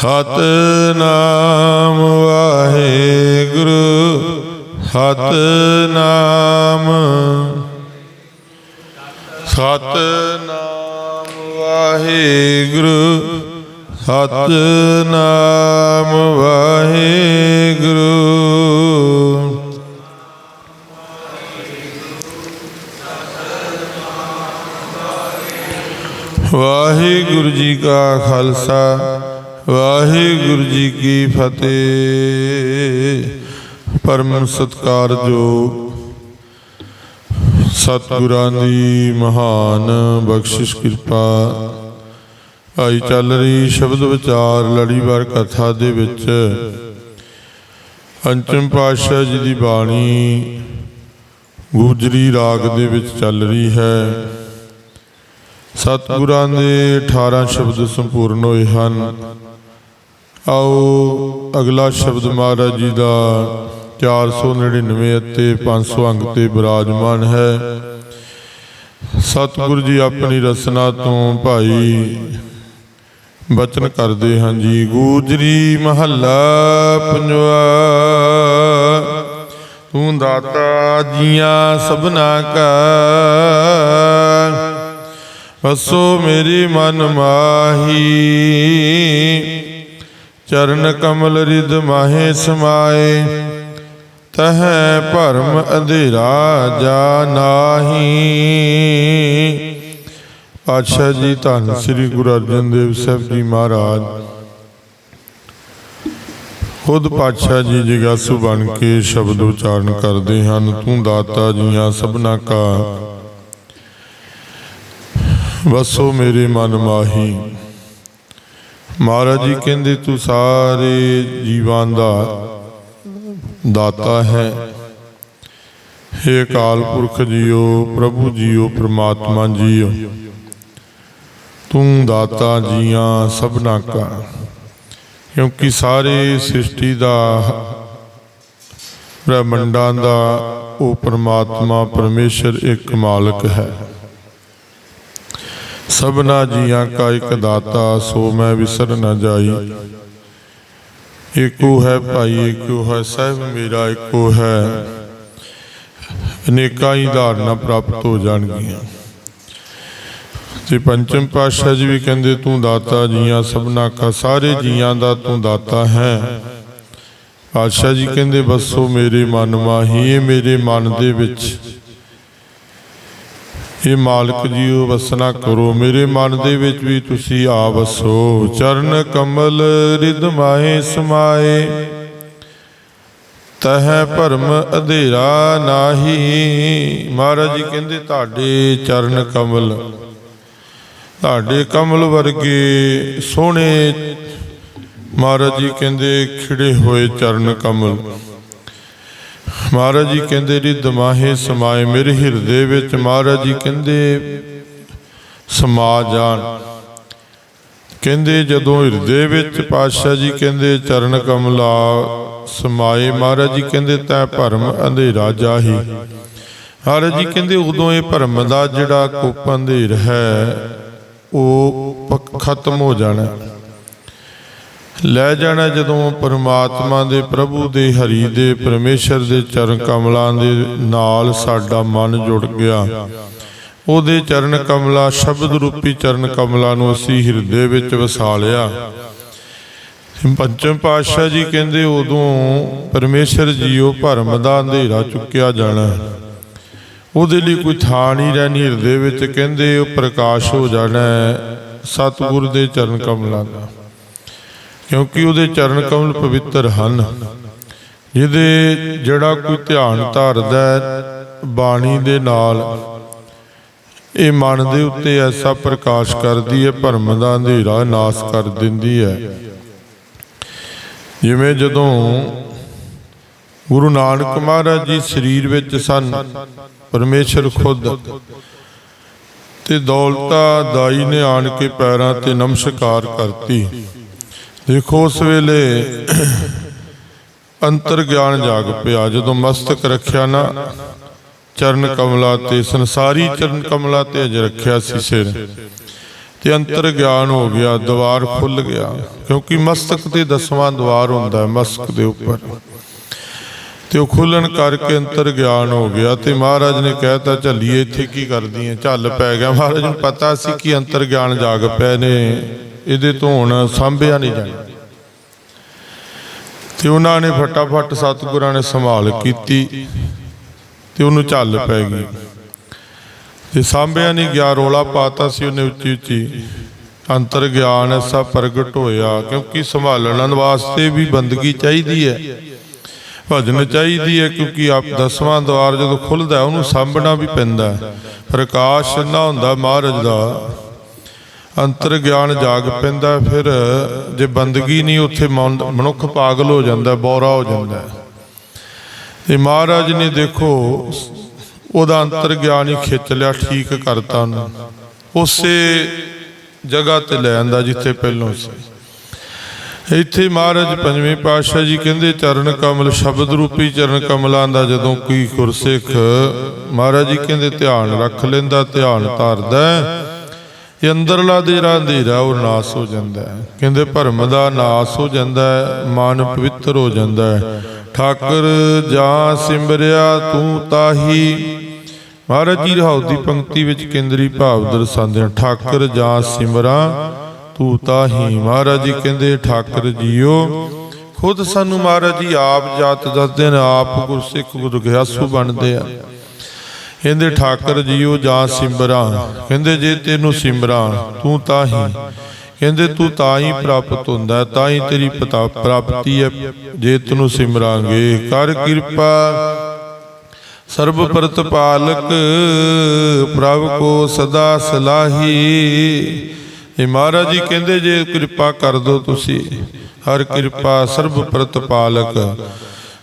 ਸਤਨਾਮ ਵਾਹਿਗੁਰੂ ਸਤਨਾਮ। ਸਤਨਾਮ ਵਾਹਿਗੁਰੂ ਸਤਨਾਮ ਵਾਹਿਗੁਰੂ। ਵਾਹਿਗੁਰੂ ਜੀ ਕਾ ਖਾਲਸਾ। ਵਾਹਿਗੁਰੂ ਜੀ ਕੀ ਫਤਿਹ। ਪਰਮ ਸਤਕਾਰਯੋਗ ਸਤਿਗੁਰਾਂ ਦੀ ਮਹਾਨ ਬਖਸ਼ਿਸ਼ ਕਿਰਪਾ ਆਈ ਚੱਲ ਰਹੀ ਸ਼ਬਦ ਵਿਚਾਰ ਲੜੀਵਾਰ ਕਥਾ ਦੇ ਵਿੱਚ ਅੰਚਮ ਪਾਤਸ਼ਾਹ ਜੀ ਦੀ ਬਾਣੀ ਗੁਜਰੀ ਰਾਗ ਦੇ ਵਿੱਚ ਚੱਲ ਰਹੀ ਹੈ। ਸਤਿਗੁਰਾਂ ਦੇ 18 ਸ਼ਬਦ ਸੰਪੂਰਨ ਹੋਏ ਹਨ। ਆਓ ਅਗਲਾ ਸ਼ਬਦ ਮਹਾਰਾਜ ਜੀ ਦਾ 499 ਅਤੇ 500 ਅੰਗ ਤੇ ਬਿਰਾਜਮਾਨ ਹੈ। ਸਤਿਗੁਰੂ ਜੀ ਆਪਣੀ ਰਸਨਾ ਤੋਂ ਭਾਈ ਬਚਨ ਕਰਦੇ ਹਨ ਜੀ। ਗੂਜਰੀ ਮਹੱਲਾ ਪੰਜਵਾ, ਤੂੰ ਦਾਤਾ ਜੀਆਂ ਸਭਨਾ ਕਾ ਵਸੋ ਮੇਰੀ ਮਨ ਮਾਹੀ। ਚਰਨ ਕਮਲ ਰਿਦ ਮਾਹੇ ਸਮਾਏ, ਤਹੈ ਭਰਮ ਅੰਧੇਰਾ ਜਾ ਨਾਹੀ। ਪਾਤਸ਼ਾਹ ਜੀ, ਧੰਨ ਸ੍ਰੀ ਗੁਰੂ ਅਰਜਨ ਦੇਵ ਸਾਹਿਬ ਜੀ ਮਹਾਰਾਜ। ਖੁਦ ਪਾਤਸ਼ਾਹ ਜੀ ਜਿਗਾਸੂ ਬਣ ਕੇ ਸ਼ਬਦ ਉਚਾਰਨ ਕਰਦੇ ਹਨ, ਤੂੰ ਦਾਤਾ ਜੀਆਂ ਸਭਨਾ ਕਾ। ਵਸੋ ਮੇਰੇ ਮਨ ਮਾਹੀ। ਮਹਾਰਾਜ ਜੀ ਕਹਿੰਦੇ, ਤੂੰ ਸਾਰੇ ਜੀਵਾਂ ਦਾ ਦਾਤਾ ਹੈ। ਹੇ ਅਕਾਲ ਪੁਰਖ ਜੀਓ, ਪ੍ਰਭੂ ਜੀਓ, ਪ੍ਰਮਾਤਮਾ ਜੀਓ। ਤੂੰ ਦਾਤਾ ਜੀਆਂ ਸਭਨਾ ਕਾ। ਕਿਉਂਕਿ ਸਾਰੇ ਸ੍ਰਿਸ਼ਟੀ ਦਾ, ਬ੍ਰਹਮੰਡਾਂ ਦਾ, ਉਹ ਪ੍ਰਮਾਤਮਾ ਪਰਮੇਸ਼ਰ ਇੱਕ ਮਾਲਕ ਹੈ। ਸਭਨਾ ਜੀਆਂ ਕਾ ਇੱਕ ਦਾਤਾ, ਸੋ ਮੈਂ ਵਿਸਰ ਨਾ ਜਾਈ। ਏਕੋ ਹੈ ਭਾਈ, ਏਕੋ ਹੈ ਸਹਿਬ, ਮੇਰਾ ਏਕੋ ਹੈ। ਅਨੇਕਾਂ ਹੀ ਧਾਰਨਾ ਪ੍ਰਾਪਤ ਹੋ ਜਾਣਗੀਆਂ। ਤੇ ਪੰਚਮ ਪਾਤਸ਼ਾਹ ਜੀ ਵੀ ਕਹਿੰਦੇ, ਤੂੰ ਦਾਤਾ ਜੀਆਂ, ਸਭਨਾ ਕਾ, ਸਾਰੇ ਜੀਆਂ ਦਾ ਤੂੰ ਦਾਤਾ ਹੈ। ਪਾਤਸ਼ਾਹ ਜੀ ਕਹਿੰਦੇ, ਬਸੋ ਮੇਰੇ ਮਨ ਮਾਹੀ, ਇਹ ਮੇਰੇ ਮਨ ਦੇ ਵਿੱਚ। ਇਹ ਮਾਲਕ ਜੀਓ ਵਸਣਾ ਕਰੋ, ਮੇਰੇ ਮਨ ਦੇ ਵਿੱਚ ਵੀ ਤੁਸੀਂ ਆ ਵਸੋ। ਚਰਨ ਕਮਲ ਰਿਦ ਮਾਹੇ ਸਮਾਏ, ਤਹੈ ਭਰਮ ਅਧੇਰਾ ਨਾਹੀ। ਮਹਾਰਾਜ ਜੀ ਕਹਿੰਦੇ, ਤੁਹਾਡੇ ਚਰਨ ਕਮਲ, ਤੁਹਾਡੇ ਕਮਲ ਵਰਗੇ ਸੋਹਣੇ ਮਹਾਰਾਜ ਜੀ ਕਹਿੰਦੇ, ਖਿੜੇ ਹੋਏ ਚਰਨ ਕਮਲ। ਮਹਾਰਾਜ ਜੀ ਕਹਿੰਦੇ ਜੀ, ਦਮਾਹੇ ਸਮਾਏ ਮੇਰੇ ਹਿਰਦੇ ਵਿੱਚ। ਮਹਾਰਾਜ ਜੀ ਕਹਿੰਦੇ, ਸਮਾ ਜਾਣ। ਕਹਿੰਦੇ, ਜਦੋਂ ਹਿਰਦੇ ਵਿੱਚ ਪਾਤਸ਼ਾਹ ਜੀ ਕਹਿੰਦੇ, ਚਰਨ ਕਮਲਾ ਸਮਾਏ। ਮਹਾਰਾਜ ਜੀ ਕਹਿੰਦੇ, ਤੈ ਭਰਮ ਅੰਧੇਰਾ ਜਾਹੀ। ਮਹਾਰਾਜ ਜੀ ਕਹਿੰਦੇ, ਉਦੋਂ ਇਹ ਭਰਮ ਦਾ ਜਿਹੜਾ ਕੁਪ ਅੰਧੇਰ ਹੈ, ਉਹ ਖਤਮ ਹੋ ਜਾਣਾ। ਲੈ ਜਾਣਾ ਜਦੋਂ ਪਰਮਾਤਮਾ ਦੇ ਪ੍ਰਭੂ ਦੇ ਹਰੀ ਦੇ ਪਰਮੇਸ਼ਰ ਦੇ ਚਰਨ ਕਮਲਾਂ ਦੇ ਨਾਲ ਸਾਡਾ ਮਨ ਜੁੜ ਗਿਆ। ਉਹਦੇ ਚਰਨ ਕਮਲਾ, ਸ਼ਬਦ ਰੂਪੀ ਚਰਨ ਕਮਲਾਂ ਨੂੰ ਅਸੀਂ ਹਿਰਦੇ ਵਿੱਚ ਵਸਾ ਲਿਆ ਪੰਚਮ ਪਾਤਸ਼ਾਹ ਜੀ ਕਹਿੰਦੇ, ਉਦੋਂ ਪਰਮੇਸ਼ਰ ਜੀਓ ਭਰਮ ਦਾ ਅੰਧੇਰਾ ਚੁੱਕਿਆ ਜਾਣਾ। ਉਹਦੇ ਲਈ ਕੋਈ ਥਾਂ ਨਹੀਂ ਰਹਿਣੀ, ਹਿਰਦੇ ਵਿੱਚ ਕਹਿੰਦੇ, ਉਹ ਪ੍ਰਕਾਸ਼ ਹੋ ਜਾਣਾ ਸਤਿਗੁਰ ਦੇ ਚਰਨ ਕਮਲਾਂ ਦਾ। ਕਿਉਂਕਿ ਉਹਦੇ ਚਰਨ ਕਮਲ ਪਵਿੱਤਰ ਹਨ। ਜਿਹਦੇ ਜਿਹੜਾ ਕੋਈ ਧਿਆਨ ਧਰਦਾ ਹੈ, ਬਾਣੀ ਦੇ ਨਾਲ, ਇਹ ਮਨ ਦੇ ਉੱਤੇ ਐਸਾ ਪ੍ਰਕਾਸ਼ ਕਰਦੀ ਹੈ, ਭਰਮ ਦਾ ਅੰਧੇਰਾ ਨਾਸ ਕਰ ਦਿੰਦੀ ਹੈ। ਜਿਵੇਂ ਜਦੋਂ ਗੁਰੂ ਨਾਨਕ ਮਹਾਰਾਜ ਜੀ ਸਰੀਰ ਵਿੱਚ ਸਨ, ਪਰਮੇਸ਼ਰ ਖੁਦ, ਤੇ ਦੌਲਤਾ ਦਾਈ ਨੇ ਆਣ ਕੇ ਪੈਰਾਂ ਤੇ ਨਮਸਕਾਰ ਕਰਤੀ। ਦੇਖੋ ਉਸ ਵੇਲੇ ਅੰਤਰ ਗਿਆਨ ਜਾਗ ਪਿਆ, ਜਦੋਂ ਮਸਤਕ ਰੱਖਿਆ ਨਾ, ਚਰਨ ਕਮਲਾ ਤੇ, ਸੰਸਾਰੀ ਚਰਨ ਕਮਲਾ ਤੇ ਅਜ ਰੱਖਿਆ ਸੀ ਸਿਰ। ਤੇ ਅੰਤਰ ਗਿਆਨ ਹੋ ਗਿਆ, ਦਵਾਰ ਖੁੱਲ ਗਿਆ, ਕਿਉਂਕਿ ਮਸਤਕ ਤੇ ਦਸਵਾਂ ਦਵਾਰ ਹੁੰਦਾ ਹੈ, ਮਸਤਕ ਦੇ ਉੱਪਰ। ਤੇ ਉਹ ਖੁੱਲਣ ਕਰਕੇ ਅੰਤਰ ਗਿਆਨ ਹੋ ਗਿਆ ਤੇ ਮਹਾਰਾਜ ਨੇ ਕਹਿਤਾ, ਝੱਲੀਏ, ਇੱਥੇ ਕੀ ਕਰਦੀ ਹੈ ਝੱਲ ਪੈ ਗਿਆ। ਮਹਾਰਾਜ ਨੂੰ ਪਤਾ ਸੀ ਕਿ ਅੰਤਰ ਗਿਆਨ ਜਾਗ ਪਏ ਨੇ। ਇਹਦੇ ਤੋਂ ਹੁਣ ਸਾਂਭਿਆ ਨਹੀਂ ਜਾਣਾ। ਤੇ ਉਹਨਾਂ ਨੇ ਫਟਾਫਟ ਸਤਿਗੁਰਾਂ ਨੇ ਸੰਭਾਲ ਕੀਤੀ ਤੇ ਉਹਨੂੰ ਝੱਲ ਪੈ ਗਈ। ਤੇ ਸਾਂਭਿਆ ਨਹੀਂ ਗਿਆ ਰੋਲਾ ਪਾਤਾ ਸੀ ਉਹਨੇ ਉੱਚੀ ਉੱਚੀ। ਅੰਤਰ ਗਿਆਨ ਐਸਾ ਪ੍ਰਗਟ ਹੋਇਆ ਕਿਉਂਕਿ ਸੰਭਾਲਣ ਵਾਸਤੇ ਵੀ ਬੰਦਗੀ ਚਾਹੀਦੀ ਹੈ। ਭਜਨ ਚਾਹੀਦੀ ਹੈ ਕਿਉਂਕਿ ਆਪ ਦਸਵਾਂ ਦਵਾਰ ਜਦੋਂ ਖੁੱਲਦਾ ਹੈ, ਉਹਨੂੰ ਸਾਂਭਣਾ ਵੀ ਪੈਂਦਾ। ਪ੍ਰਕਾਸ਼ ਨਾ ਹੁੰਦਾ ਮਹਾਰਾਜ ਦਾ। ਅੰਤਰ ਗਿਆਨ ਜਾਗ ਪੈਂਦਾ, ਫਿਰ ਜੇ ਬੰਦਗੀ ਨਹੀਂ, ਉੱਥੇ ਮਨੁੱਖ ਪਾਗਲ ਹੋ ਜਾਂਦਾ, ਬੌਰਾ ਹੋ ਜਾਂਦਾ। ਤੇ ਮਹਾਰਾਜ ਨੇ ਦੇਖੋ, ਉਹਦਾ ਅੰਤਰ ਗਿਆਨ ਹੀ ਖਿੱਚ ਲਿਆ, ਠੀਕ ਕਰਤਾ ਉਹਨੂੰ। ਉਸੇ ਜਗ੍ਹਾ ਤੇ ਲੈ ਆਂਦਾ, ਜਿੱਥੇ ਪਹਿਲੋਂ ਸੀ। ਇੱਥੇ ਮਹਾਰਾਜ ਪੰਜਵੇਂ ਪਾਤਸ਼ਾਹ ਜੀ ਕਹਿੰਦੇ, ਚਰਨ ਕਮਲ, ਸ਼ਬਦ ਰੂਪੀ ਚਰਨ ਕਮਲਾਂ ਦਾ ਜਦੋਂ ਕੋਈ ਗੁਰਸਿੱਖ, ਮਹਾਰਾਜ ਜੀ ਕਹਿੰਦੇ, ਧਿਆਨ ਰੱਖ ਲੈਂਦਾ, ਧਿਆਨ ਧਰਦਾ ਇਹ ਅੰਦਰਲਾ ਦੇਰਾ ਅੰਧੇਰਾ ਉਹ ਨਾਸ ਹੋ ਜਾਂਦਾ ਹੈ। ਕਹਿੰਦੇ ਭਰਮ ਦਾ ਨਾਸ ਹੋ ਜਾਂਦਾ ਹੈ, ਮਨ ਪਵਿੱਤਰ ਹੋ ਜਾਂਦਾ ਹੈ। ਠਾਕਰ, ਜਾਂ ਸਿਮਰਿਆ, ਤੂੰ ਤਾਹੀ। ਮਹਾਰਾਜ ਜੀ, ਰਹਾਉ ਦੀ ਪੰਕਤੀ ਵਿੱਚ ਕੇਂਦਰੀ ਭਾਵ ਦਰਸਾਉਂਦੇ ਹਨ, ਠਾਕਰ, ਜਾਂ ਸਿਮਰਾਂ, ਤੂੰ ਤਾਹੀ। ਮਹਾਰਾਜ ਜੀ ਕਹਿੰਦੇ, ਠਾਕਰ ਜੀਓ, ਖੁਦ ਸਾਨੂੰ ਮਹਾਰਾਜ ਜੀ ਆਪ ਜਾਤ ਦੱਸਦੇ ਨੇ ਆਪ ਗੁਰਸਿੱਖ ਗੁਰਗਿਆਸੂ ਬਣਦੇ ਆ। ਕਹਿੰਦੇ ਠਾਕਰ ਜੀਓ ਜਾਂ ਸਿਮਰਾਂ। ਕਹਿੰਦੇ ਜੇ ਤੈਨੂੰ ਸਿਮਰਾਂ ਤੂੰ ਤਾਹੀ ਕਹਿੰਦੇ ਤੂੰ ਤਾਂ ਹੀ ਪ੍ਰਾਪਤ ਹੁੰਦਾ ਹੈ, ਤਾਂ ਹੀ ਤੇਰੀ ਪਤਾ ਪ੍ਰਾਪਤੀ ਹੈ। ਜੇ ਤੈਨੂੰ ਸਿਮਰਾਂਗੇ ਕਰ ਕਿਰਪਾ। ਸਰਬ ਪ੍ਰਤਪਾਲਕ ਪ੍ਰਭ ਕੋ ਸਦਾ ਸਲਾਹੀ। ਇਹ ਮਹਾਰਾਜ ਜੀ ਕਹਿੰਦੇ ਜੇ ਕਿਰਪਾ ਕਰ ਦੋ ਤੁਸੀਂ ਹਰ ਕਿਰਪਾ ਸਰਬ ਪ੍ਰਤਪਾਲਕ।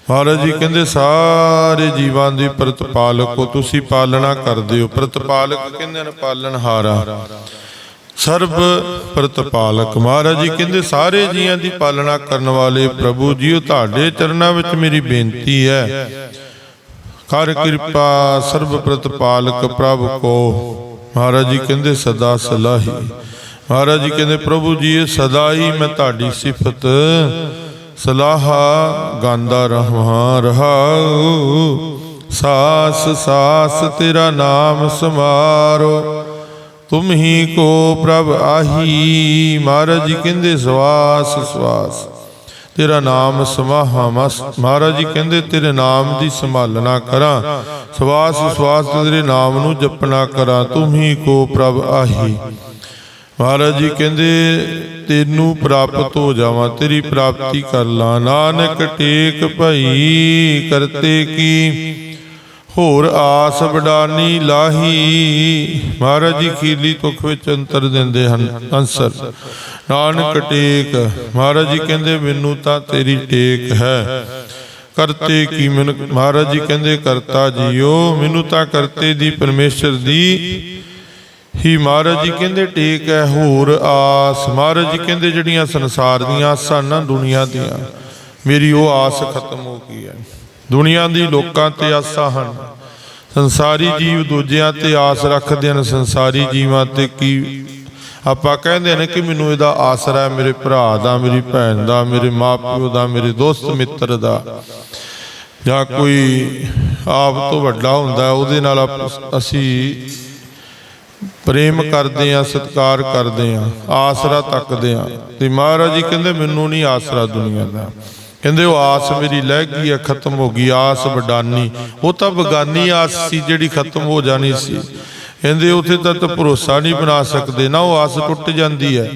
ਮਹਾਰਾਜ ਜੀ ਕਹਿੰਦੇ, ਸਾਰੇ ਜੀਵਾਂ ਦੀ ਪ੍ਰਤਪਾਲਕ ਹੋ, ਤੁਸੀਂ ਪਾਲਣਾ ਕਰਦੇ ਹੋ। ਪ੍ਰਤਪਾਲਕ ਕਹਿੰਦੇ ਨੇ ਪਾਲਣਹਾਰਾ ਸਰਬ ਪ੍ਰਤਪਾਲਕ, ਮਹਾਰਾਜ ਜੀ ਕਹਿੰਦੇ, ਸਾਰੇ ਜੀਆਂ ਦੀ ਪਾਲਣਾ ਕਰਨ ਵਾਲੇ ਪ੍ਰਭੂ ਜੀਓ, ਤੁਹਾਡੇ ਚਰਨਾਂ ਵਿੱਚ ਮੇਰੀ ਬੇਨਤੀ ਹੈ। ਕਰ ਕਿਰਪਾ ਸਰਬ ਪ੍ਰਤਪਾਲਕ ਪ੍ਰਭ ਕੋ। ਮਹਾਰਾਜ ਜੀ ਕਹਿੰਦੇ, ਸਦਾ ਸਲਾਹੀ। ਮਹਾਰਾਜ ਜੀ ਕਹਿੰਦੇ, ਪ੍ਰਭੂ ਜੀ, ਇਹ ਸਦਾ ਹੀ ਮੈਂ ਤੁਹਾਡੀ ਸਿਫਤ ਸਲਾਹਾ ਗਾਂਦਾ ਰਹਾਂ ਰਹਾਉ, ਸਾਸ ਸਾਸ ਤੇਰਾ ਨਾਮ ਸਮਾਰੋ। ਤੁਮ ਹੀ ਕੋ ਪ੍ਰਭ ਆਹੀ, ਮਹਾਰਾਜ ਜੀ ਕਹਿੰਦੇ ਸਵਾਸ ਸਵਾਸ। ਤੇਰਾ ਨਾਮ ਸਮਾਹਾ ਮਸ, ਮਹਾਰਾਜ ਜੀ ਕਹਿੰਦੇ ਤੇਰੇ ਨਾਮ ਦੀ ਸੰਭਾਲਣਾ ਕਰਾਂ। ਸਵਾਸ ਸਵਾਸ ਤੇਰੇ ਨਾਮ ਨੂੰ ਜਪਣਾ ਕਰਾਂ। ਤੁਮ ਹੀ ਕੋ ਪ੍ਰਭ ਆਹੀ। ਮਹਾਰਾਜ ਜੀ ਕਹਿੰਦੇ, ਤੈਨੂੰ ਪ੍ਰਾਪਤ ਹੋ ਜਾਵਾਂ, ਤੇਰੀ ਪ੍ਰਾਪਤੀ ਕਰ ਲਾਂ। ਨਾਨਕ ਟੇਕ ਭਈ, ਕਰਤੇ ਕੀ? ਹੋਰ ਆਸ ਵਡਾਨੀ ਲਾਹੀ। ਮਹਾਰਾਜ ਜੀ ਖੀਲੀ ਤੁਖ ਵਿੱਚ ਅੰਤਰ ਦਿੰਦੇ ਹਨ। ਅੰਸਰ, ਨਾਨਕ ਟੇਕ। ਮਹਾਰਾਜ ਜੀ ਕਹਿੰਦੇ, ਮੈਨੂੰ ਤਾਂ ਤੇਰੀ ਟੇਕ ਹੈ। ਕਰਤੇ ਕੀ? ਮੈਨੂੰ, ਮਹਾਰਾਜ ਜੀ ਕਹਿੰਦੇ, ਕਰਤਾ ਜੀਓ। ਮੈਨੂੰ ਤਾਂ ਕਰਤੇ ਦੀ ਪਰਮੇਸ਼ਰ ਦੀ ਹੀ ਮਹਾਰਾਜ ਜੀ ਕਹਿੰਦੇ ਟੇਕ ਹੈ, ਹੋਰ ਆਸ। ਮਹਾਰਾਜ ਜੀ ਕਹਿੰਦੇ ਜਿਹੜੀਆਂ ਸੰਸਾਰ ਦੀਆਂ ਆਸਾਂ ਨਾ ਦੁਨੀਆ ਦੀਆਂ, ਮੇਰੀ ਉਹ ਆਸ ਖਤਮ ਹੋ ਗਈ ਹੈ। ਦੁਨੀਆ ਦੀ ਲੋਕਾਂ ਤੇ ਆਸਾਂ ਹਨ। ਸੰਸਾਰੀ ਜੀਵ ਦੂਜਿਆਂ ਤੇ ਆਸ ਰੱਖਦੇ ਹਨ। ਸੰਸਾਰੀ ਜੀਵਾਂ ਤੇ ਕੀ ਆਪਾਂ ਕਹਿੰਦੇ ਨੇ ਕਿ ਮੈਨੂੰ ਇਹਦਾ ਆਸਰਾ ਹੈ, ਮੇਰੇ ਭਰਾ ਦਾ, ਮੇਰੀ ਭੈਣ ਦਾ, ਮੇਰੇ ਮਾਪਿਓ ਦਾ, ਮੇਰੇ ਦੋਸਤ ਮਿੱਤਰ ਦਾ। ਜਾਂ ਕੋਈ ਆਪ ਤੋਂ ਵੱਡਾ ਹੁੰਦਾ, ਉਹਦੇ ਨਾਲ ਆਪ- ਅਸੀਂ ਪ੍ਰੇਮ ਕਰਦੇ ਆ ਸਤਿਕਾਰ ਕਰਦੇ ਆ ਆਸਰਾ ਤੱਕਦੇ ਆ। ਤੇ ਮਹਾਰਾਜ ਜੀ ਕਹਿੰਦੇ ਮੈਨੂੰ ਨਹੀਂ ਆਸਰਾ ਦੁਨੀਆ ਦਾ। ਕਹਿੰਦੇ ਉਹ ਆਸ ਮੇਰੀ ਲਹਿ ਗਈ ਹੈ ਖਤਮ ਹੋ ਗਈ ਆਸ ਵਡਾਨੀ। ਉਹ ਤਾਂ ਬਗਾਨੀ ਆਸ ਸੀ ਜਿਹੜੀ ਖਤਮ ਹੋ ਜਾਣੀ ਸੀ। ਕਹਿੰਦੇ ਉਥੇ ਤਾਂ ਤਾਂ ਭਰੋਸਾ ਨਹੀਂ ਬਣਾ ਸਕਦੇ। ਨਾ ਉਹ ਆਸ ਟੁੱਟ ਜਾਂਦੀ ਹੈ।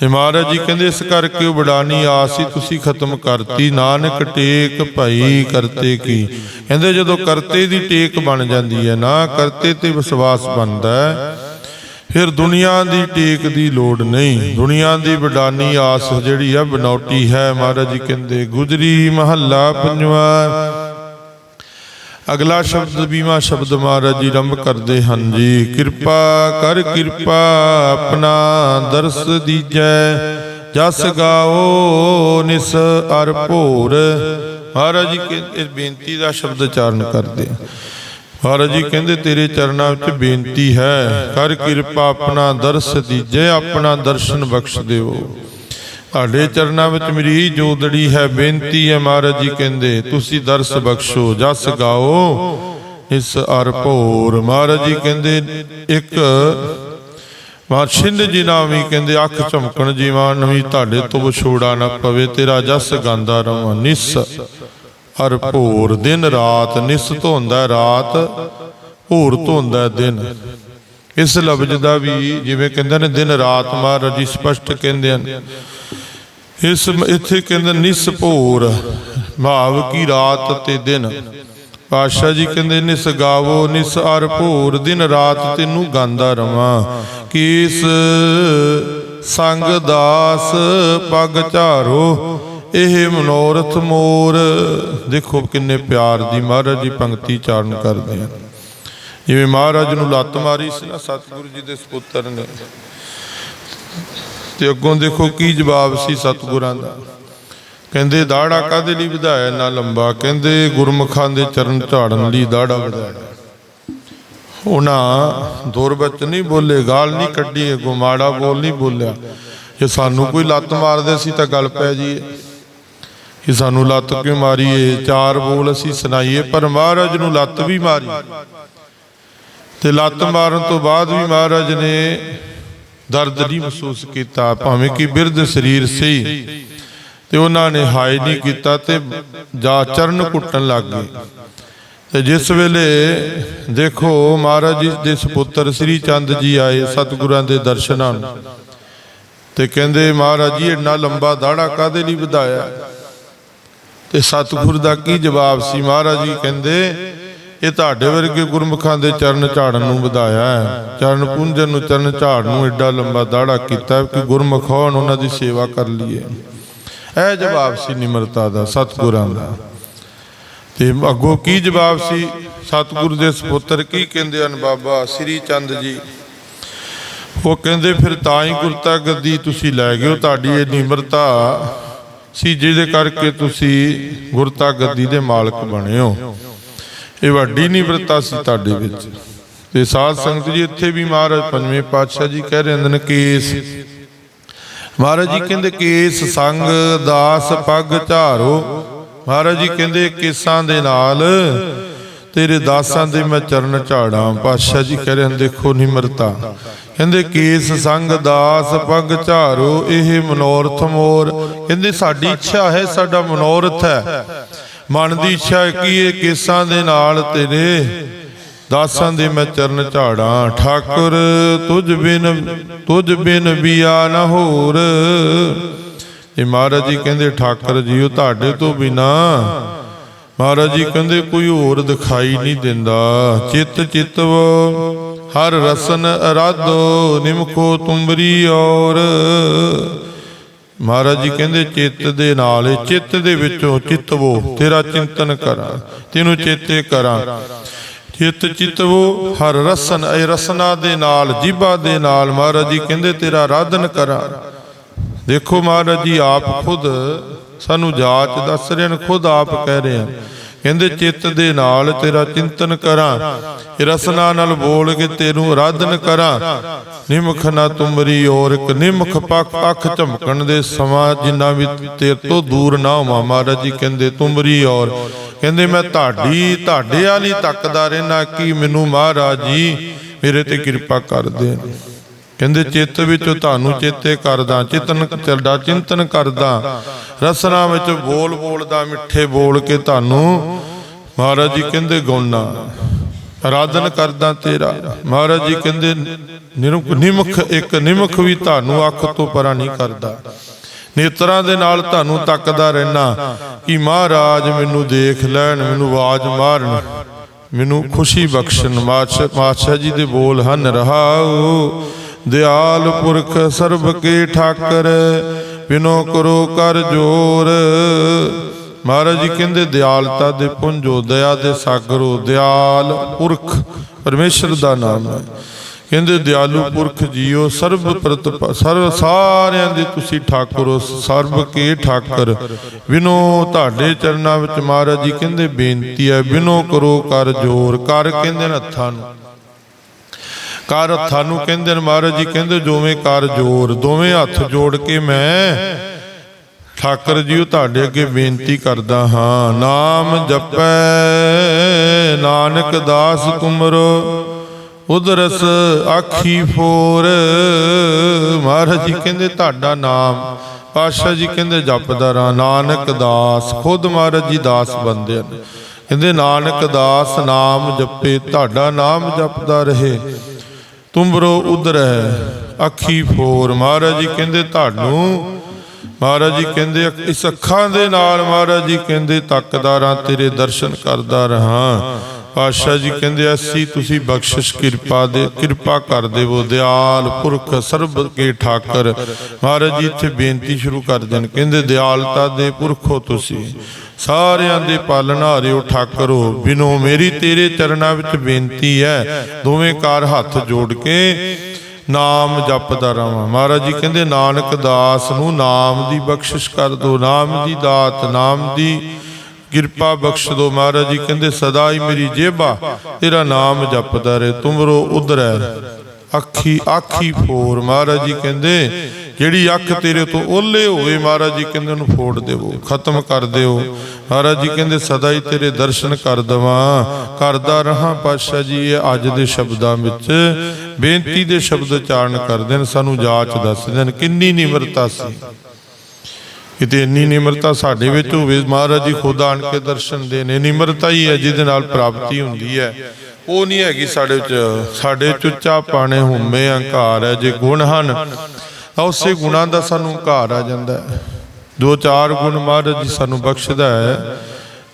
ਤੇ ਮਹਾਰਾਜ ਜੀ ਕਹਿੰਦੇ, ਇਸ ਕਰਕੇ ਉਹ ਵਡਾਨੀ ਆਸ ਹੀ ਤੁਸੀਂ ਖਤਮ ਕਰਤੀ। ਨਾਨਕ ਟੇਕ ਭਾਈ ਕਰਤੇ ਕੀ। ਕਹਿੰਦੇ, ਜਦੋਂ ਕਰਤੇ ਦੀ ਟੇਕ ਬਣ ਜਾਂਦੀ ਹੈ ਨਾ, ਕਰਤੇ ਤੇ ਵਿਸ਼ਵਾਸ ਬਣਦਾ ਹੈ, ਫਿਰ ਦੁਨੀਆ ਦੀ ਟੇਕ ਦੀ ਲੋੜ ਨਹੀਂ। ਦੁਨੀਆ ਦੀ ਵਡਾਨੀ ਆਸ ਜਿਹੜੀ ਆ ਬਨੌਟੀ ਹੈ। ਮਹਾਰਾਜ ਜੀ ਕਹਿੰਦੇ, ਗੁਜਰੀ ਮਹੱਲਾ ਪੰਜਵਾਂ ਅਗਲਾ ਸ਼ਬਦ ਬੀਮਾ ਸ਼ਬਦ ਮਹਾਰਾਜ ਜੀ, ਆਰੰਭ ਕਰਦੇ ਹਨ ਜੀ। ਕਿਰਪਾ ਕਰ ਕਿਰਪਾ, ਆਪਣਾ ਦਰਸ ਦੀਜੈ। ਜਸ ਗਾਓ, ਨਿਸ ਅਰ ਭੋਰ। ਮਹਾਰਾਜ ਜੀ ਕਿ ਇਸ ਬੇਨਤੀ ਦਾ ਸ਼ਬਦ ਉਚਾਰਨ ਕਰਦੇ ਆ। ਮਹਾਰਾਜ ਜੀ ਕਹਿੰਦੇ, ਤੇਰੇ ਚਰਨਾਂ ਵਿੱਚ ਬੇਨਤੀ ਹੈ। ਕਰ ਕਿਰਪਾ, ਆਪਣਾ ਦਰਸ ਦੀਜੇ, ਆਪਣਾ ਦਰਸ਼ਨ ਬਖਸ਼ ਦਿਓ ਤੁਹਾਡੇ ਚਰਨਾਂ ਵਿੱਚ ਮੇਰੀ ਜੋਦੜੀ ਹੈ, ਬੇਨਤੀ ਹੈ ਮਹਾਰਾਜ ਜੀ ਕਹਿੰਦੇ, ਤੁਸੀਂ ਦਰਸ ਬਖਸ਼ੋ, ਜਸ ਗਾਓ, ਇਸ ਅਰ ਭੋਰ। ਮਹਾਰਾਜ ਜੀ ਕਹਿੰਦੇ, ਇੱਕ ਮਾਰਸ਼ਿੰਦ ਜੀ ਨਾਮ ਵੀ ਕਹਿੰਦੇ, ਅੱਖ ਝਮਕਣ ਜੀਵਾਂ, ਨਵੀਂ ਤੁਹਾਡੇ ਤੋਂ ਵਿਛੋੜਾ ਨਾ ਪਵੇ, ਤੇਰਾ ਜਸ ਗਾਉਂਦਾ ਰਵਾਂ। ਨਿਸ ਹਰ ਭੋਰ, ਦਿਨ ਰਾਤ ਨਿਸ ਧੋਂਦਾ ਰਾਤ, ਭੋਰ ਧੋਂਦਾ ਦਿਨ। ਇਸ ਲਫ਼ਜ਼ ਦਾ ਵੀ ਜਿਵੇਂ ਕਹਿੰਦੇ ਨੇ ਦਿਨ ਰਾਤ ਮਹਾਰਾਜ ਜੀ ਸਪਸ਼ਟ ਕਹਿੰਦੇ ਹਨ। ਇਸ ਇੱਥੇ ਕਹਿੰਦੇ ਨਿਸ ਭੋਰ ਭਾਵ ਕੀ ਰਾਤ ਤੇ ਦਿਨ। ਪਾਤਸ਼ਾਹ ਜੀ ਕਹਿੰਦੇ ਨਿਸ ਗਾਵੋ, ਨਿਸ ਅਰ ਭੋਰ, ਦਿਨ ਰਾਤ ਤੈਨੂੰ ਗਾਂਦਾ ਰਵਾਂ। ਕੀਸ ਸੰਗ ਦਾਸ ਪਗ ਝਾਰੋ, ਇਹ ਮਨੋਰਥ ਮੋਰ। ਦੇਖੋ ਕਿੰਨੇ ਪਿਆਰ ਦੀ ਮਹਾਰਾਜ ਜੀ ਪੰਕਤੀ ਚਾਰਨ ਕਰਦੇ ਹਨ। ਜਿਵੇਂ ਮਹਾਰਾਜ ਨੂੰ ਲੱਤ ਮਾਰੀ ਸੀ ਨਾ, ਸਤਿਗੁਰੂ ਜੀ ਦੇ ਸਪੁੱਤਰ ਨੇ। ਤੇ ਅੱਗੋਂ ਦੇਖੋ ਕੀ ਜਵਾਬ ਸੀ ਸਤਿਗੁਰਾਂ ਦਾ। ਕਹਿੰਦੇ ਦਾੜਾ ਕਾਦੇ ਲਈ ਵਧਾਇਆ ਨਾ ਲੰਬਾ? ਕਹਿੰਦੇ, ਗੁਰਮੁਖਾਂ ਦੇ ਚਰਨ ਝਾੜਨ ਲਈ ਦਾੜਾ ਵਧਾਇਆ। ਉਹਨਾਂ ਦੁਰਬਚ ਨਹੀਂ ਬੋਲੇ, ਗਾਲ ਨਹੀਂ ਕੱਢੀ, ਅੱਗੋਂ ਮਾੜਾ ਬੋਲ ਨਹੀਂ ਬੋਲਿਆ। ਜੇ ਸਾਨੂੰ ਕੋਈ ਲੱਤ ਮਾਰਦੇ ਸੀ ਤਾਂ ਗੱਲ ਪੈ ਜੀਏ ਕਿ ਸਾਨੂੰ ਲੱਤ ਕਿਉਂ ਮਾਰੀਏ? ਚਾਰ ਬੋਲ ਅਸੀਂ ਸੁਣਾਈਏ, ਪਰ ਮਹਾਰਾਜ ਨੂੰ ਲੱਤ ਵੀ ਮਾਰੀ। ਤੇ ਲੱਤ ਮਾਰਨ ਤੋਂ ਬਾਅਦ ਵੀ ਮਹਾਰਾਜ ਨੇ ਦਰਦ ਨਹੀਂ ਮਹਿਸੂਸ ਕੀਤਾ, ਭਾਵੇਂ ਕਿ ਬਿਰਧ ਸਰੀਰ ਸੀ। ਤੇ ਉਹਨਾਂ ਨੇ ਹਾਇ ਨਹੀਂ ਕੀਤਾ ਤੇ ਜਾ ਚਰਨ ਕੁੱਟਣ ਲੱਗ ਗਏ। ਤੇ ਜਿਸ ਵੇਲੇ ਦੇਖੋ ਮਹਾਰਾਜ ਜੀ ਦੇ ਸੁਪੁੱਤਰ ਸ੍ਰੀ ਚੰਦ ਜੀ ਆਏ ਸਤਿਗੁਰਾਂ ਦੇ ਦਰਸ਼ਨਾਂ ਨੂੰ ਤੇ ਕਹਿੰਦੇ, ਮਹਾਰਾਜ ਜੀ, ਇੰਨਾ ਲੰਬਾ ਦਾੜਾ ਕਾਦੇ ਲਈ ਵਧਾਇਆ? ਤੇ ਸਤਿਗੁਰ ਦਾ ਕੀ ਜਵਾਬ ਸੀ? ਮਹਾਰਾਜ ਜੀ ਕਹਿੰਦੇ ਇਹ ਤੁਹਾਡੇ ਵਰਗੇ ਗੁਰਮੁਖਾਂ ਦੇ ਚਰਨ ਝਾੜਨ ਨੂੰ ਵਧਾਇਆ ਹੈ। ਚਰਨ ਪੂੰਝਣ ਨੂੰ, ਚਰਨ ਝਾੜ ਨੂੰ ਐਡਾ ਲੰਬਾ ਦਾੜਾ ਕੀਤਾ ਕਿ ਗੁਰਮੁਖ ਹੋਣ, ਉਹਨਾਂ ਦੀ ਸੇਵਾ ਕਰ ਲਈਏ। ਇਹ ਜਵਾਬ ਸੀ ਨਿਮਰਤਾ ਦਾ, ਸਤਿਗੁਰਾਂ ਦਾ। ਤੇ ਅੱਗੋਂ ਕੀ ਜਵਾਬ ਸੀ? ਸਤਿਗੁਰ ਦੇ ਸੁਪੁੱਤਰ ਕੀ ਕਹਿੰਦੇ ਹਨ? ਬਾਬਾ ਸ੍ਰੀ ਚੰਦ ਜੀ, ਉਹ ਕਹਿੰਦੇ, ਫਿਰ ਤਾਂ ਹੀ ਗੁਰਤਾ ਗੱਦੀ ਤੁਸੀਂ ਲੈ ਗਏ ਹੋ, ਤੁਹਾਡੀ ਇਹ ਨਿਮਰਤਾ ਸੀ, ਜਿਹਦੇ ਕਰਕੇ ਤੁਸੀਂ ਗੁਰਤਾ ਗੱਦੀ ਦੇ ਮਾਲਕ ਬਣੇ ਹੋ। ਇਹ ਵੱਡੀ ਨਿਮਰਤਾ ਸੀ ਤੁਹਾਡੇ ਵਿੱਚ। ਤੇ ਸਾਧ ਸੰਗਤ ਜੀ, ਇੱਥੇ ਵੀ ਮਹਾਰਾਜ ਪੰਜਵੇਂ ਪਾਤਸ਼ਾਹ ਜੀ ਕਹਿ ਰਹੇ ਹਨ ਕੇਸ। ਮਹਾਰਾਜ ਜੀ ਕਹਿੰਦੇ, ਕੇਸ ਸੰਗ ਦਾਸ ਪੱਗ ਝਾਰੋ। ਮਹਾਰਾਜ ਜੀ ਕਹਿੰਦੇ, ਕੇਸਾਂ ਦੇ ਨਾਲ ਤੇਰੇ ਦਾਸਾਂ ਦੇ ਮੈਂ ਚਰਨ ਝਾੜਾਂ। ਪਾਤਸ਼ਾਹ ਜੀ ਕਹਿ ਰਹੇ ਹਨ ਦੇਖੋ ਨਿਮਰਤਾ। ਕਹਿੰਦੇ, ਕੇਸ ਸੰਗ ਦਾਸ ਪੱਗ ਝਾਰੋ, ਇਹ ਮਨੋਰਥ ਮੋਰ। ਕਹਿੰਦੇ, ਸਾਡੀ ਇੱਛਾ ਹੈ, ਸਾਡਾ ਮਨੋਰਥ ਹੈ। ਮਨ ਦੀ ਇੱਛਾ ਹੈ ਕੇਸਾਂ ਦੇ ਨਾਲ ਤੇਰੇ। ਦਾਸਾਂ ਦੇ ਮੈਂ ਚਰਨ ਝਾੜਾਂ। ਠਾਕੁਰ, ਤੁਝ ਬਿਨ ਤੁਝ ਬਿਨ ਬੀਆ ਨਾ ਹੋਰ। ਇਹ ਮਹਾਰਾਜ ਜੀ ਕਹਿੰਦੇ, ਠਾਕੁਰ ਜੀਓ, ਤੁਹਾਡੇ ਤੋਂ ਬਿਨਾ ਮਹਾਰਾਜ ਜੀ ਕਹਿੰਦੇ ਕੋਈ ਹੋਰ ਦਿਖਾਈ ਨਹੀਂ ਦਿੰਦਾ। ਚਿੱਤ ਚਿਤਵ, ਹਰ ਰਸਨ ਅਰਾਧੋ, ਨਿਮਖੋ ਤੁੰਬਰੀ ਔਰ ਮਹਾਰਾਜ ਜੀ ਕਹਿੰਦੇ, ਚਿੱਤ ਦੇ ਨਾਲ ਚਿੱਤ ਦੇ ਵਿੱਚੋਂ ਚਿਤਵੋ ਤੇਰਾ ਚਿੰਤਨ ਕਰਾਂ, ਤੈਨੂੰ ਚੇਤੇ ਕਰਾਂ। ਚਿੱਤ ਚਿਤਵੋ ਹਰ ਰਸਨ, ਇਹ ਰਸਨਾ ਦੇ ਨਾਲ ਜੀਬਾ ਦੇ ਨਾਲ ਮਹਾਰਾਜ ਜੀ ਕਹਿੰਦੇ, ਤੇਰਾ ਆਰਾਧਨ ਕਰਾਂ। ਦੇਖੋ ਮਹਾਰਾਜ ਜੀ, ਆਪ ਖੁਦ ਸਾਨੂੰ ਜਾਚ ਦੱਸ ਰਹੇ ਨੇ ਖੁਦ ਆਪ ਕਹਿ ਰਹੇ ਹਨ। ਕਹਿੰਦੇ, ਚਿੱਤ ਦੇ ਨਾਲ ਤੇਰਾ ਚਿੰਤਨ ਕਰਾਂ, ਰਸਨਾ ਨਾਲ ਬੋਲ ਕੇ ਤੈਨੂੰ ਆਰਾਧਨ ਕਰਾਂ। ਨਿਮਖ ਨਾ ਤੁਮਰੀ ਔਰ ਇੱਕ ਨਿਮਖ ਪੱਖ, ਅੱਖ ਝਮਕਣ ਦੇ ਸਮਾਂ ਜਿੰਨਾ ਵੀ ਤੇਰੇ ਤੋਂ ਦੂਰ ਨਾ ਹੋਵਾਂ, ਮਹਾਰਾਜ ਜੀ ਕਹਿੰਦੇ, ਤੁਮਰੀ ਔਰ ਕਹਿੰਦੇ, ਮੈਂ ਤੁਹਾਡੀ, ਤੁਹਾਡੇ ਵਾਲੀ ਤੱਕਦਾ ਰਹਿਣਾ ਕਿ ਮੈਨੂੰ ਮਹਾਰਾਜ ਜੀ ਮੇਰੇ ਤੇ ਕਿਰਪਾ ਕਰ ਦੇਣ ਕਹਿੰਦੇ ਚਿੱਤ ਵਿੱਚ ਤੁਹਾਨੂੰ ਚੇਤੇ ਕਰਦਾ, ਚਿਤਨ ਚਲਦਾ, ਚਿੰਤਨ ਕਰਦਾ। ਰਸਨਾ ਵਿੱਚ ਬੋਲ ਬੋਲਦਾ, ਮਿੱਠੇ ਬੋਲ ਕੇ ਤੁਹਾਨੂੰ, ਮਹਾਰਾਜ ਜੀ ਕਹਿੰਦੇ ਗਾਉਣਾ ਆਰਾਧਨ ਕਰਦਾ ਤੇਰਾ। ਮਹਾਰਾਜ ਜੀ ਕਹਿੰਦੇ ਨਿਮਖ, ਇੱਕ ਨਿਮਖ ਵੀ ਤੁਹਾਨੂੰ ਅੱਖ ਤੋਂ ਪਰਾਂ ਨਹੀਂ ਕਰਦਾ। ਨੇਤਰਾਂ ਦੇ ਨਾਲ ਤੁਹਾਨੂੰ ਤੱਕਦਾ ਰਹਿਣਾ ਕਿ ਮਹਾਰਾਜ ਮੈਨੂੰ ਦੇਖ ਲੈਣ, ਮੈਨੂੰ ਆਵਾਜ਼ ਮਾਰਨ, ਮੈਨੂੰ ਖੁਸ਼ੀ ਬਖਸ਼ਣ। ਮਾਤਸ਼ਾਹ ਜੀ ਦੇ ਬੋਲ ਹਨ, ਰਹਾਉ। ਦਿਆਲ ਪੁਰਖ ਸਰਬ ਕੇ ਠਾਕਰ, ਬਿਨੋ ਕਰੋ ਕਰ ਜੋਰ। ਮਹਾਰਾਜ ਜੀ ਕਹਿੰਦੇ ਦਿਆਲਤਾ ਦੇ ਪੁੰਜੋ, ਦਇਆ ਦੇ ਸਾਗਰੋ, ਦਿਆਲ ਪੁਰਖ, ਪਰਮੇਸ਼ਰ ਦਾ ਨਾਮ ਹੈ। ਕਹਿੰਦੇ, ਦਿਆਲੂ ਪੁਰਖ ਜੀਓ, ਸਰਬ ਪ੍ਰਤਪਾ, ਸਰਬ ਸਾਰਿਆਂ ਦੇ ਤੁਸੀਂ ਠਾਕੁਰ ਸਰਬ ਕੇ ਠਾਕਰ। ਬਿਨੋ ਤੁਹਾਡੇ ਚਰਨਾਂ ਵਿੱਚ ਮਹਾਰਾਜ ਜੀ ਕਹਿੰਦੇ, ਬੇਨਤੀ ਹੈ, ਬਿਨੋ ਕਰੋ ਕਰ ਜੋਰ, ਕਰ ਕਹਿੰਦੇ ਨੇ ਹੱਥਾਂ ਨੂੰ। ਕਰ ਹੱਥਾਂ ਨੂੰ ਕਹਿੰਦੇ ਨੇ ਮਹਾਰਾਜ ਜੀ, ਕਹਿੰਦੇ ਦੋਵੇਂ ਕਰ ਜੋਰ, ਦੋਵੇਂ ਹੱਥ ਜੋੜ ਕੇ ਮੈਂ ਠਾਕਰ ਜੀਓ ਤੁਹਾਡੇ ਅੱਗੇ ਬੇਨਤੀ ਕਰਦਾ ਹਾਂ। ਨਾਮ ਜਪੈ, ਨਾਨਕ ਦਾਸ ਕੁਮਰੋ ਉਦਰਸ ਆਖੀ ਫੋਰ। ਮਹਾਰਾਜ ਜੀ ਕਹਿੰਦੇ ਤੁਹਾਡਾ ਨਾਮ, ਪਾਤਸ਼ਾਹ ਜੀ ਕਹਿੰਦੇ ਜਪਦਾ ਰਾਂ ਨਾਨਕ ਦਾਸ, ਖੁਦ ਮਹਾਰਾਜ ਜੀ ਦਾਸ ਬੰਦੇ ਹਨ। ਕਹਿੰਦੇ ਨਾਨਕ ਦਾਸ ਨਾਮ ਜਪੇ, ਤੁਹਾਡਾ ਨਾਮ ਜਪਦਾ ਰਹੇ। ਤੁਮਰੋ ਉਦਰੈ ਅੱਖੀ ਫੋਰ ਮਹਾਰਾਜ ਜੀ ਕਹਿੰਦੇ ਤੁਹਾਨੂੰ, ਮਹਾਰਾਜ ਜੀ ਕਹਿੰਦੇ, ਇਸ ਅੱਖਾਂ ਦੇ ਨਾਲ ਮਹਾਰਾਜ ਜੀ ਕਹਿੰਦੇ ਤੱਕਦਾ ਤੇਰੇ ਦਰਸ਼ਨ ਕਰਦਾ ਰਹਾ। ਪਾਤਸ਼ਾਹ ਜੀ ਕਹਿੰਦੇ, ਅਸੀਂ ਤੁਸੀਂ ਬਖਸ਼ਿਸ਼, ਕਿਰਪਾ ਦੇ, ਕਿਰਪਾ ਕਰ ਦੇਵੋ, ਦਿਆਲ ਪੁਰਖ ਸਰਬ ਕੇ ਠਾਕਰ। ਮਹਾਰਾਜ ਜੀ ਇੱਥੇ ਬੇਨਤੀ ਸ਼ੁਰੂ ਕਰ ਦੇਣ। ਕਹਿੰਦੇ, ਦਿਆਲਤਾ ਦੇ ਪੁਰਖੋ ਤੁਸੀਂ। ਸਾਰਿਆਂ ਦੇ ਪਾਲਣਹਾਰਿਓ ਠਾਕਰੋ, ਬਿਨੋ ਮੇਰੀ ਤੇਰੇ ਚਰਨਾਂ ਵਿੱਚ ਬੇਨਤੀ ਹੈ, ਦੋਵੇਂ ਕਾਰ ਹੱਥ ਜੋੜ ਕੇ ਨਾਮ ਜਪਦਾ ਰਵਾਂ। ਮਹਾਰਾਜ ਜੀ ਕਹਿੰਦੇ, ਨਾਨਕ ਦਾਸ ਨੂੰ ਨਾਮ ਦੀ ਬਖਸ਼ਿਸ਼ ਕਰ ਦੋ, ਨਾਮ ਦੀ ਦਾਤ, ਨਾਮ ਦੀ ਕਿਰਪਾ ਬਖਸ਼ ਦੋ। ਮਹਾਰਾਜ ਜੀ ਕਹਿੰਦੇ, ਸਦਾ ਹੀ ਮੇਰੀ ਜੇਬਾ, ਤੇਰਾ ਨਾਮ ਜਪਦਾ ਰਹੇ, ਤੁਮਰੋ ਉਧਰੈ ਅੱਖੀ, ਆਖੀ ਫੋਰ। ਮਹਾਰਾਜ ਜੀ ਕਹਿੰਦੇ ਜਿਹੜੀ ਅੱਖ ਤੇਰੇ ਤੋਂ ਓਲੇ ਹੋਵੇ ਮਹਾਰਾਜ ਜੀ ਕਹਿੰਦੇ ਉਹਨੂੰ ਫੋੜ ਦੇਵੋ ਖਤਮ ਕਰ ਦਿਓ ਮਹਾਰਾਜ ਜੀ ਕਹਿੰਦੇ ਸਦਾ ਹੀ ਤੇਰੇ ਦਰਸ਼ਨ ਕਰ ਦਵਾਂ। ਕਰਦਾ ਰਹਾ ਪਾਤਸ਼ਾਹ ਜੀ ਇਹ ਅੱਜ ਦੇ ਸ਼ਬਦਾਂ ਵਿੱਚ। ਬੇਨਤੀ ਦੇ ਸ਼ਬਦ ਉਚਾਰਨ ਕਰਦੇ ਨੇ ਸਾਨੂੰ ਜਾਚ ਦੱਸਦੇ ਨੇ ਕਿੰਨੀ ਨਿਮਰਤਾ ਸੀ। ਕਿਤੇ ਇੰਨੀ ਨਿਮਰਤਾ ਸਾਡੇ ਵਿੱਚ ਹੋਵੇ ਮਹਾਰਾਜ ਜੀ ਖੁਦ ਆਣ ਕੇ ਦਰਸ਼ਨ ਦੇ ਨੇ ਨਿਮਰਤਾ ਹੀ ਹੈ ਜਿਹਦੇ ਨਾਲ ਪ੍ਰਾਪਤੀ ਹੁੰਦੀ ਹੈ। ਉਹ ਨਹੀਂ ਹੈਗੀ ਸਾਡੇ ਵਿੱਚ ਸਾਡੇ ਚ ਉੱਚਾ ਪਾਣੇ ਹੁੰਮੇ ਹੰਕਾਰ ਹੈ ਜੇ ਗੁਣ ਹਨ। ਤਾਂ ਉਸੇ ਗੁਣਾਂ ਦਾ ਸਾਨੂੰ ਹੰਕਾਰ ਆ ਜਾਂਦਾ ਹੈ। ਦੋ ਚਾਰ ਗੁਣ ਮਹਾਰਾਜ ਜੀ ਸਾਨੂੰ ਬਖਸ਼ਦਾ ਹੈ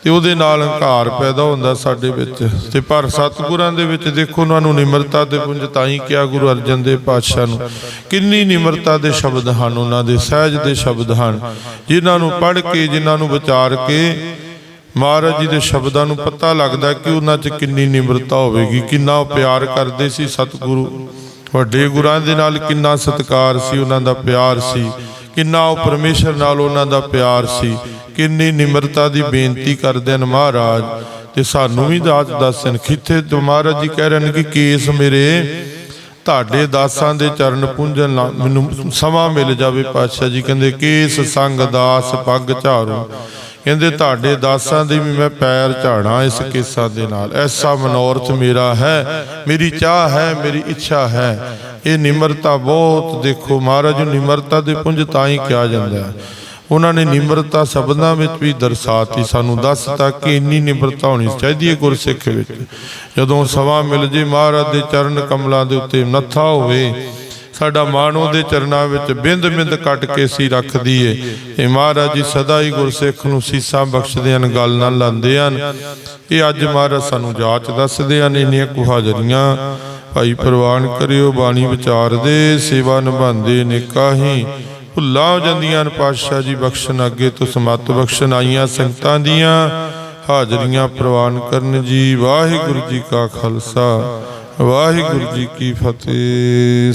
ਤੇ ਉਹਦੇ ਨਾਲ ਹੰਕਾਰ ਪੈਦਾ ਹੁੰਦਾ ਸਾਡੇ ਵਿੱਚ। ਤੇ ਪਰ ਸਤਿਗੁਰਾਂ ਦੇ ਵਿੱਚ ਦੇਖੋ ਉਹਨਾਂ ਨੂੰ ਨਿਮਰਤਾ ਦੇ ਪੁੰਜ ਤਾਂ ਹੀ ਕਿਹਾ ਗੁਰੂ ਅਰਜਨ ਦੇਵ ਪਾਤਸ਼ਾਹ ਨੂੰ। ਕਿੰਨੀ ਨਿਮਰਤਾ ਦੇ ਸ਼ਬਦ ਹਨ ਉਹਨਾਂ ਦੇ, ਸਹਿਜ ਦੇ ਸ਼ਬਦ ਹਨ। ਜਿਨ੍ਹਾਂ ਨੂੰ ਪੜ੍ਹ ਕੇ, ਜਿਨ੍ਹਾਂ ਨੂੰ ਵਿਚਾਰ ਕੇ ਮਹਾਰਾਜ ਜੀ ਦੇ ਸ਼ਬਦਾਂ ਨੂੰ ਪਤਾ ਲੱਗਦਾ ਕਿ ਉਹਨਾਂ 'ਚ ਕਿੰਨੀ ਨਿਮਰਤਾ ਹੋਵੇਗੀ, ਕਿੰਨਾ ਉਹ ਪਿਆਰ ਕਰਦੇ ਸੀ ਸਤਿਗੁਰੂ। ਵੱਡੇ ਗੁਰਾਂ ਦੇ ਨਾਲ ਕਿੰਨਾ ਸਤਿਕਾਰ ਸੀ, ਉਹਨਾਂ ਦਾ ਪਿਆਰ ਸੀ, ਕਿੰਨਾ ਉਹ ਪਰਮੇਸ਼ਰ ਨਾਲ ਉਹਨਾਂ ਦਾ ਪਿਆਰ ਸੀ, ਕਿੰਨੀ ਨਿਮਰਤਾ ਦੀ ਬੇਨਤੀ ਕਰਦੇ ਹਨ ਮਹਾਰਾਜ। ਤੇ ਸਾਨੂੰ ਵੀ ਦਾਤ ਦੱਸਣ, ਕਿੱਥੇ ਤੋਂ ਮਹਾਰਾਜ ਜੀ ਕਹਿ ਰਹੇ ਨੇ ਕਿ ਕੇਸ ਮੇਰੇ, ਤੁਹਾਡੇ ਦਾਸਾਂ ਦੇ ਚਰਨ ਪੂੰਝਣ ਲਾ- ਮੈਨੂੰ ਸਮਾਂ ਮਿਲ ਜਾਵੇ, ਪਾਤਸ਼ਾਹ ਜੀ ਕਹਿੰਦੇ, ਕੇਸ ਸੰਗ ਦਾਸ ਪੱਗ ਝਾਰੂ ਕਹਿੰਦੇ ਤੁਹਾਡੇ ਦਾਸਾਂ ਦੇ ਵੀ ਮੈਂ ਪੈਰ ਝਾੜਾਂ ਇਸ ਕਿੱਸਾ ਦੇ ਨਾਲ। ਐਸਾ ਮਨੋਰਥ ਮੇਰਾ ਹੈ, ਮੇਰੀ ਚਾਹ ਹੈ, ਮੇਰੀ ਇੱਛਾ ਹੈ। ਇਹ ਨਿਮਰਤਾ ਬਹੁਤ ਦੇਖੋ, ਮਹਾਰਾਜ ਨੂੰ ਨਿਮਰਤਾ ਦੇ ਪੁੰਜ ਤਾਂ ਹੀ ਕਿਹਾ ਜਾਂਦਾ ਹੈ। ਉਹਨਾਂ ਨੇ ਨਿਮਰਤਾ ਸ਼ਬਦਾਂ ਵਿੱਚ ਵੀ ਦਰਸਾਤੀ, ਸਾਨੂੰ ਦੱਸਤਾ ਕਿ ਇੰਨੀ ਨਿਮਰਤਾ ਹੋਣੀ ਚਾਹੀਦੀ ਹੈ ਗੁਰਸਿੱਖ ਵਿੱਚ। ਜਦੋਂ ਸਮਾਂ ਮਿਲ ਜੇ ਮਹਾਰਾਜ ਦੇ ਚਰਨ ਕਮਲਾਂ ਦੇ ਉੱਤੇ ਨੱਥਾ ਹੋਵੇ ਸਾਡਾ ਮਾਣ ਉਹਦੇ ਚਰਨਾਂ ਵਿੱਚ ਬਿੰਦ ਬਿੰਦ ਕੱਟ ਕੇ ਸੀ ਰੱਖਦੀ ਦਈਏ ਇਹ ਮਹਾਰਾਜ ਜੀ ਸਦਾ ਹੀ ਗੁਰਸਿੱਖ ਨੂੰ ਸੀਸਾਂ ਬਖਸ਼ਦੇ ਹਨ, ਗੱਲ ਨਾਲ ਲਾਉਂਦੇ ਹਨ। ਇਹ ਅੱਜ ਮਹਾਰਾਜ ਸਾਨੂੰ ਜਾਚ ਦੱਸਦੇ ਹਨ, ਇੰਨੀਆਂ ਕੁ ਹਾਜ਼ਰੀਆਂ। ਭਾਈ ਪ੍ਰਵਾਨ ਕਰਿਓ, ਬਾਣੀ ਵਿਚਾਰਦੇ ਸੇਵਾ ਨਿਭਾਉਂਦੇ ਨੇਕਾ ਹੀ। ਭੁੱਲਾਂ ਹੋ ਜਾਂਦੀਆਂ ਹਨ, ਪਾਤਸ਼ਾਹ ਜੀ ਬਖਸ਼ਣ ਅੱਗੇ ਤੋਂ ਸਮਤ ਬਖਸ਼ਣ ਆਈਆਂ ਸੰਗਤਾਂ ਦੀਆਂ। ਹਾਜ਼ਰੀਆਂ ਪ੍ਰਵਾਨ ਕਰਨ ਜੀ, ਵਾਹਿਗੁਰੂ ਜੀ ਕਾ ਖਾਲਸਾ, ਵਾਹਿਗੁਰੂ ਜੀ ਕੀ ਫਤਿਹ।